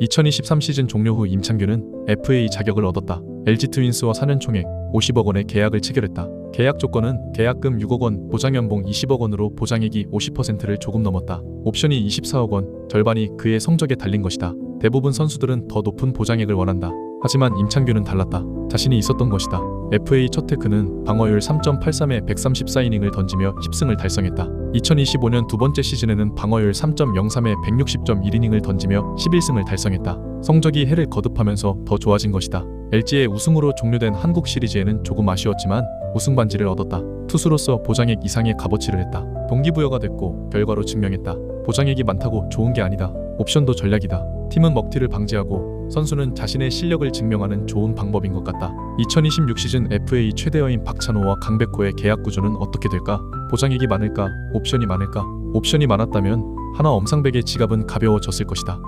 2023 시즌 종료 후 임창규는 FA 자격을 얻었다. LG 트윈스와 4년 총액 50억 원의 계약을 체결했다. 계약 조건은 계약금 6억 원, 보장연봉 20억 원으로 보장액이 50%를 조금 넘었다. 옵션이 24억 원, 절반이 그의 성적에 달린 것이다. 대부분 선수들은 더 높은 보장액을 원한다. 하지만 임창규는 달랐다. 자신이 있었던 것이다. FA 첫 해 그는 방어율 3.83에 134이닝을 던지며 10승을 달성했다. 2025년 두 번째 시즌에는 방어율 3.03에 160.1이닝을 던지며 11승을 달성했다. 성적이 해를 거듭하면서 더 좋아진 것이다. LG의 우승으로 종료된 한국 시리즈에는 조금 아쉬웠지만 우승 반지를 얻었다. 투수로서 보장액 이상의 값어치를 했다. 동기부여가 됐고 결과로 증명했다. 보장액이 많다고 좋은 게 아니다. 옵션도 전략이다. 팀은 먹튀를 방지하고 선수는 자신의 실력을 증명하는 좋은 방법인 것 같다. 2026 시즌 FA 최대여인 박찬호와 강백호의 계약 구조는 어떻게 될까? 보장액이 많을까? 옵션이 많을까? 옵션이 많았다면 하나 엄상백의 지갑은 가벼워졌을 것이다.